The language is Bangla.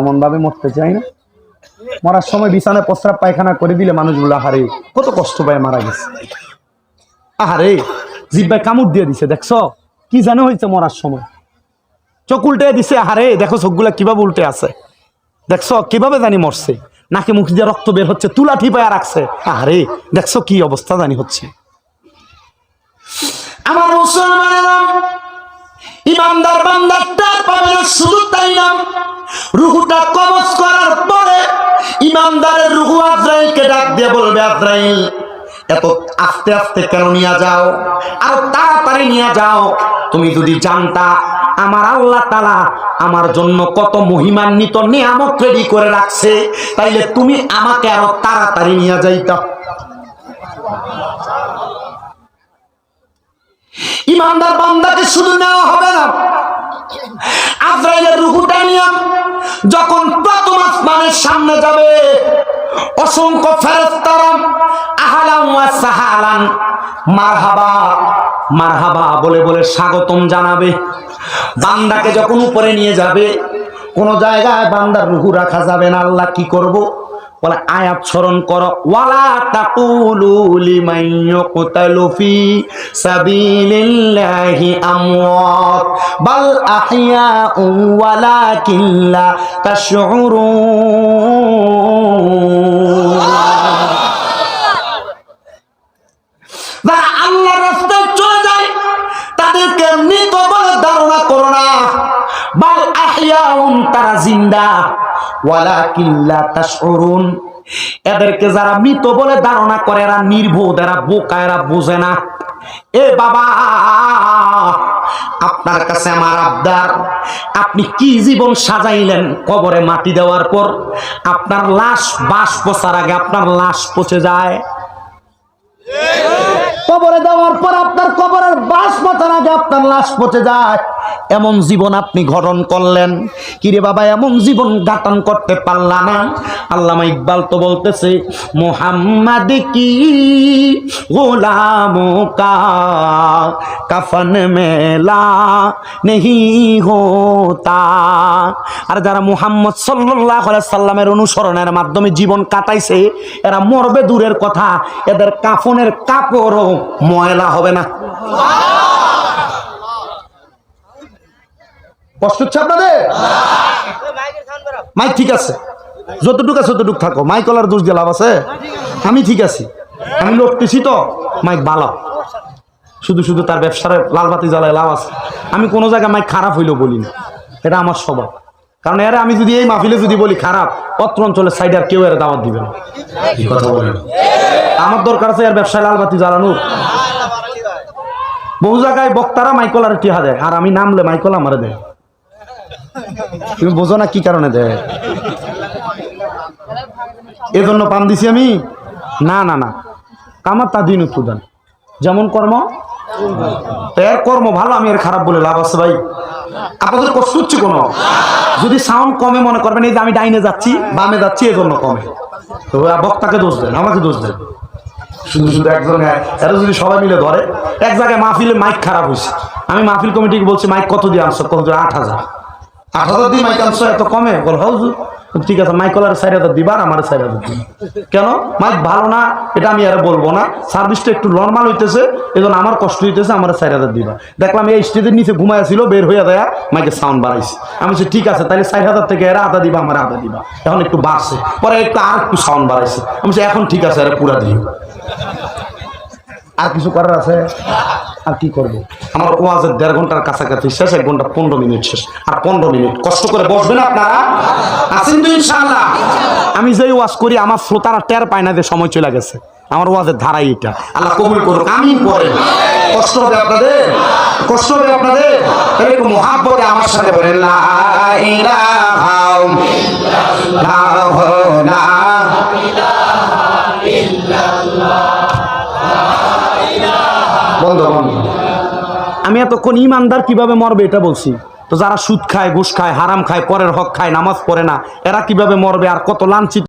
এমন ভাবে মরতে চাই না। মরার সময় বিছানায় প্রস্রাব পায়খানা করে দিলে মানুষগুলো, আহারে, কত কষ্ট পায় মারা গেছে। আহারে, জিব্বায় কামড় দিয়ে দিছে, দেখছ? কি জানো হয়েছে মরার সময়। চোখ উল্টে দিছে, আহারে, দেখো চোখগুলা কীভাবে উল্টে আছে। দেখছ? কীভাবে জানি মরছে। নাকে মুখ দিয়ে রক্ত বের হচ্ছে, তুলা ঠিপায়া রাখছে। আহারে, দেখছ কি অবস্থা জানি হচ্ছে। আমার মুসলমানেরা, ইমানদার বান্দারটা পাবে না শুধু তাই না রুহুটা করার পরে ইমানদারের রুহু আজরাইলকে ডাক দিয়ে বলবে, আজরাইল, এত আস্তে আস্তে কেন নিয়ে যাও? আর তাড়াতাড়ি নিয়ে যাও। তুমি যদি জানতা আমার আল্লাহ তালা আমার জন্য কত মহিমান্বিত নিয়ামত রেডি করে রাখছে, তাইলে তুমি আমাকে আরও তাড়াতাড়ি নিয়ে যাইতা। ইমানদার বান্দাকে শুধু নেওয়া হবে না আজরাইলের রুহুটা নিয়ে যখন প্রথম আসমানের সামনে যাবে, অসংখ্য ফেরেস্তারা আহালাম সাহালান মারহাবা মারহাবা বলে বলে স্বাগতম জানাবে। বান্দাকে যখন উপরে নিয়ে যাবে, কোন জায়গায় বান্দার রুহু রাখা যাবে না, আল্লাহ কি করব? বলে, আয়াত স্মরণ করো, ওয়ালা তাকুলু লিমান ইয়ুকতালু ফি সাবিলিল্লাহি আমওয়াত, বাল আহইয়াউ ওয়ালাকিন লা তাশউরুন যারা আল্লাহর রাস্তায় চলে যায়, তাদেরকে মৃত বলে ধারণা করো না। বাল আহইয়াউন তারা জিন্দা। ওয়ালাকিন লা তাশউরুন। এদেরকে যারা মৃত বলে ধারণা করে, এরা নির্বোধ, এরা বোকা, এরা বোঝে না। এ বাবা, আপনার কাছে আমার আবদার। আপনি কি জীবন সাজাইলেন কবরে মাটি দেওয়ার পর? আপনার লাশ বাস পচার আগে আপনার লাশ পচে যায়। কবরে দেওয়ার পর আপনার কবরের বাস পচার আগে আপনার লাশ পচে যায়। এমন জীবন আপনি গঠন করলেন। কিরে বাবা, এমন জীবন গাঠন করতে পারলা না। আল্লামা ইকবাল তো বলতেছে, মোহাম্মদ কি গোলাম কফন মেলা নেহি হোতা। আর যারা মুহাম্মদ সাল্লাহ সাল্লামের অনুসরণের মাধ্যমে জীবন কাটাইছে, এরা মরবে দূরের কথা। এদের কাফনের কাপড়ও ময়লা হবে না। কষ্ট হচ্ছে আপনাদের? মাইক ঠিক আছে। যতটুকু আছে ততটুকু থাকো। মাইক কলার দোষ দিয়ে লাভ আছে? আমি ঠিক আছি। আমি লড়তেছি তো। মাইক ভালো শুধু শুধু তার ব্যবসার লাল বাতি জ্বালায় লাভ আছে। আমি কোনো জায়গায় মাইক খারাপ হইলেও বলি না। এটা আমার স্বভাব। কারণ এরা আমি যদি এই মাহফিলে যদি বলি খারাপ অত্র অঞ্চলের সাইডে আর কেউ এর দাওয়াত দিবে না। কথা আমার দরকার আছে এর ব্যবসায় লাল বাতি জ্বালানোর। বহু জায়গায় বক্তারা মাইকলার টিহা দেয়। আর আমি নামলে মাইকল আমারে দেয়। তুমি বোঝো না কি কারণে দেয়? এজন্য পান দিছি আমি? না না না। কামার তা দিন উৎপাদন যেমন কর্ম এর কর্ম ভালো, আমি এর খারাপ বলে লাভ আছে ভাই। আপনাদের কষ্ট হচ্ছে কোনো? যদি সাউন্ড কমে মনে করবেন, এই যে আমি ডাইনে যাচ্ছি, বামে যাচ্ছি এই জন্য কমে। তো বক্তাকে দোষ দেন, আমাকে দোষ দেন। শুধু শুধু একজন এরা যদি সবাই মিলে ধরে, এক জায়গায় মাহফিলে মাইক খারাপ হয়েছে। আমি মাহফিল কমিটিকে বলছি মাইক কত দিয়ে আনছো? কত দিয়ে? আট হাজার। মাইক মাইক আমার মাইক আমি কষ্ট হইতেছে, আমার চার হাজার দিবা। দেখলাম এই স্টেজের নিচে ঘুমায় বের হয়ে দেয়া মাইকের সাউন্ড বাড়াইছে। আমি বলছি, ঠিক আছে তাহলে চার হাজার থেকে, এরা আধা দিবা, আমার আধা দিবা। এখন একটু বাড়ছে, পরে একটু আর একটু সাউন্ড বাড়াইছে। আমি এখন ঠিক আছে পুরা আর কিছু করার আছে? আর কি করব? আমার ওয়াজের দেড় ঘণ্টার কাছাকাছি শেষ, এক ঘণ্টা পনেরো মিনিট শেষ। আর পনেরো মিনিট, কষ্ট করে বসবেন আপনারা? আছেন তো ইনশাল্লাহ আমি যেই ওয়াজ করি, আমার শ্রোতারা টের পায় না যে সময় চলে গেছে। আমার ওয়াজের ধারাই এটা। আল্লাহ কবুল করুক আমি পরে কষ্ট হবে আপনাদের? কষ্ট হবে আপনাদের? একটু মহাব্বতে আমার সাথে বলেন, লা ইলাহা ইল্লাল্লাহ আমি এতক্ষণ ইমানদার কীভাবে মরবে এটা বলছি। তো যারা সুদ খায়, ঘুষ খায়, হারাম খায়, পরের হক খায়, নামাজ পড়ে না, এরা কীভাবে মরবে আর কত লাঞ্ছিত